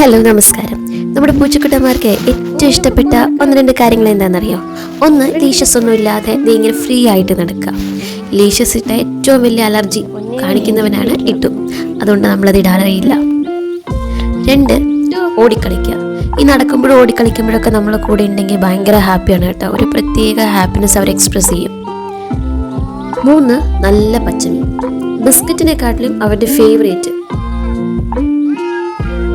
Hello നമസ്കാരം. നമ്മുടെ പൂച്ചക്കുട്ടന്മാർക്ക് ഏറ്റവും ഇഷ്ടപ്പെട്ട ഒന്ന് രണ്ട് കാര്യങ്ങൾ എന്താണെന്നറിയോ? ഒന്ന് ലീഷസ് ഒന്നും ഇല്ലാതെ നീ ഇങ്ങനെ ഫ്രീ ആയിട്ട് നടക്കുക. ലീഷസ് ഇട്ട ഏറ്റവും വലിയ അലർജി കാണിക്കുന്നവനാണ് ഇട്ടു. അതുകൊണ്ട് നമ്മളത് ഇടാനറിയില്ല. രണ്ട് ഓടിക്കളിക്കുക. ഈ നടക്കുമ്പോഴും ഓടിക്കളിക്കുമ്പോഴൊക്കെ നമ്മളെ കൂടെ ഉണ്ടെങ്കിൽ ഭയങ്കര ഹാപ്പിയാണ് കേട്ടോ. ഒരു പ്രത്യേക ഹാപ്പിനെസ് അവർ എക്സ്പ്രസ് ചെയ്യും. മൂന്ന് നല്ല പച്ചമീൻ. ബിസ്ക്കറ്റിനെക്കാട്ടിലും അവരുടെ ഫേവറേറ്റ്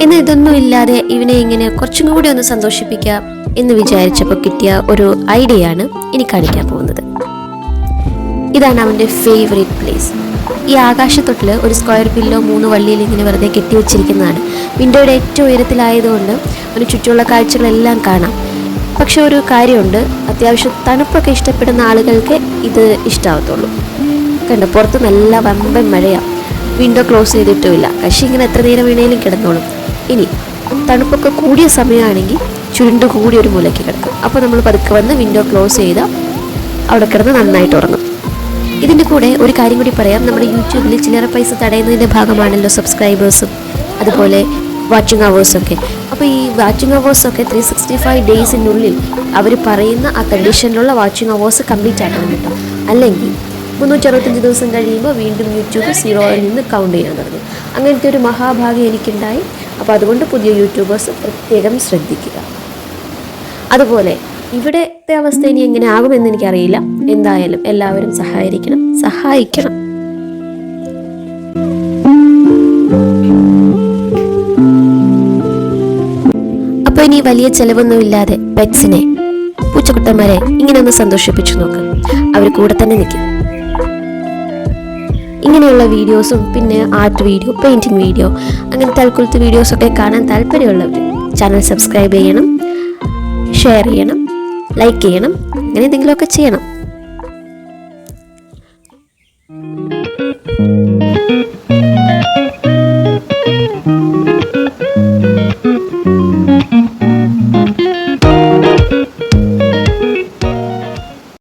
എന്നാൽ ഇതൊന്നും ഇല്ലാതെ ഇവനെ ഇങ്ങനെ കുറച്ചും കൂടി ഒന്ന് സന്തോഷിപ്പിക്കാം എന്ന് വിചാരിച്ചപ്പോൾ കിട്ടിയ ഒരു ഐഡിയ ആണ് ഇനി കാണിക്കാൻ പോകുന്നത്. ഇതാണ് അവന്റെ ഫേവറേറ്റ് പ്ലേസ് ഈ ആകാശത്തൊട്ടിൽ ഒരു സ്ക്വയർ പില്ലോ മൂന്ന് വള്ളിയിൽ ഇങ്ങനെ വെറുതെ കെട്ടി വെച്ചിരിക്കുന്നതാണ്. വിൻഡോയുടെ ഏറ്റവും ഉയരത്തിലായതുകൊണ്ട് അവന് ചുറ്റുമുള്ള കാഴ്ചകളെല്ലാം കാണാം. പക്ഷെ ഒരു കാര്യമുണ്ട് അത്യാവശ്യം തണുപ്പൊക്കെ ഇഷ്ടപ്പെടുന്ന ആളുകൾക്ക് ഇത് ഇഷ്ടാവത്തുള്ളൂ. കണ്ടോ പുറത്ത് നല്ല വമ്പൻ മഴയാണ് വിൻഡോ ക്ലോസ് ചെയ്തിട്ടുമില്ല. പക്ഷേ ഇങ്ങനെ എത്ര നേരം വീണേലും കിടന്നോളും. ഇനി തണുപ്പൊക്കെ കൂടിയ സമയമാണെങ്കിൽ ചുരുണ്ട് കൂടി ഒരു മൂലയ്ക്ക് കിടക്കും. അപ്പോൾ നമ്മൾ പതുക്കെ വന്ന് വിൻഡോ ക്ലോസ് ചെയ്ത് അവിടെ കിടന്ന് നന്നായിട്ട് ഉറങ്ങും. ഇതിന്റെ കൂടെ ഒരു കാര്യം കൂടി പറയാം. നമ്മുടെ യൂട്യൂബിൽ ചില്ലറ പൈസ തടയുന്നതിന്റെ ഭാഗമാണല്ലോ സബ്സ്ക്രൈബേഴ്സും അതുപോലെ വാച്ചിങ് അവേഴ്സൊക്കെ അപ്പോൾ ഈ വാച്ചിങ് അവേഴ്സൊക്കെ ത്രീ സിക്സ്റ്റി ഫൈവ് ഡേയ്സിനുള്ളിൽ അവർ പറയുന്ന ആ കണ്ടീഷനിലുള്ള വാച്ചിങ് അവേഴ്സ് കംപ്ലീറ്റ് ആക്കണം കേട്ടോ. അല്ലെങ്കിൽ മുന്നൂറ്ററുപത്തഞ്ച് ദിവസം കഴിയുമ്പോൾ വീണ്ടും യൂട്യൂബ് സീറോയിൽ നിന്ന് കൗണ്ട് ചെയ്യാൻ തുടങ്ങി. അങ്ങനത്തെ ഒരു മഹാഭാഗ്യം എനിക്കുണ്ടായി. അപ്പോൾ അതുകൊണ്ട് പുതിയ യൂട്യൂബേഴ്സ് പ്രത്യേകം ശ്രദ്ധിക്കുക. അതുപോലെ ഇവിടത്തെ അവസ്ഥ ഇനി എങ്ങനെ ആകുമെന്ന് എനിക്കറിയില്ല. എന്തായാലും എല്ലാവരും സഹായിക്കണം സഹായിക്കണം. അപ്പോൾ ഇനി വലിയ ചെലവൊന്നുമില്ലാതെ പെറ്റ്സിനെ പൂച്ചക്കുട്ടന്മാരെ ഇങ്ങനെ ഒന്ന് സന്തോഷിപ്പിച്ചു നോക്കാം. അവർ കൂടെ തന്നെ നിൽക്കും. ഇങ്ങനെയുള്ള വീഡിയോസും പിന്നെ ആർട്ട് വീഡിയോ പെയിന്റിങ് വീഡിയോ അങ്ങനെ തൽക്കുലത്തെ വീഡിയോസൊക്കെ കാണാൻ താല്പര്യമുള്ളവർ ചാനൽ സബ്സ്ക്രൈബ് ചെയ്യണം ഷെയർ ചെയ്യണം ലൈക്ക് ചെയ്യണം അങ്ങനെ എന്തെങ്കിലുമൊക്കെ ചെയ്യണം.